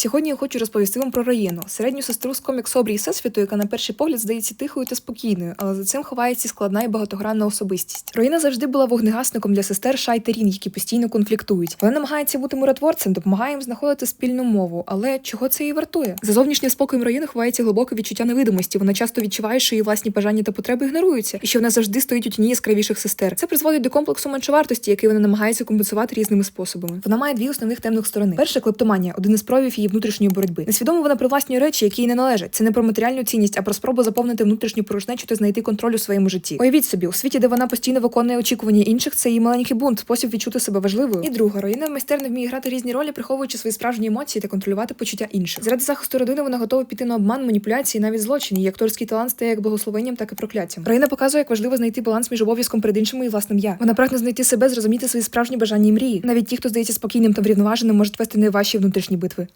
Сьогодні я хочу розповісти вам про Раєну, середню сестру з комікс обрій всесвіту, яка на перший погляд здається тихою та спокійною, але за цим ховається складна і багатогранна особистість. Раїна завжди була вогнегасником для сестер Шай та Рін, які постійно конфліктують. Вона намагається бути миротворцем, допомагає їм знаходити спільну мову. Але чого це їй вартує? За зовнішнім спокоєм Раїни ховається глибоке відчуття невидимості. Вона часто відчуває, що її власні бажання та потреби ігноруються, і що вона завжди стоїть у тіні яскравіших сестер. Це призводить до комплексу меншовартості, який вона намагається компенсувати різними способами. Вона має дві основних темних сторони. Перша клептоманія, один із проявів її внутрішньої боротьби. Несвідомо вона привласнює речі, які їй не належать. Це не про матеріальну цінність, а про спробу заповнити внутрішню порожнечу та знайти контроль у своєму житті. Уявіть собі, у світі, де вона постійно виконує очікування інших, це її маленький бунт, спосіб відчути себе важливою. І друга Раїна майстерно вміє грати різні ролі, приховуючи свої справжні емоції та контролювати почуття інших. Заради захисту родини вона готова піти на обман, маніпуляції, навіть злочин. Її акторський талант стає як благословенням, так і прокляттям. Раїна показує, як важливо знайти баланс між обов'язком перед іншими і власним я. Вона прагне знайти себе, зрозуміти свої справжні бажання і мрії. Навіть ті, хто здається спокійним та врівноваженим, можуть вести найважчі внутрішні битви.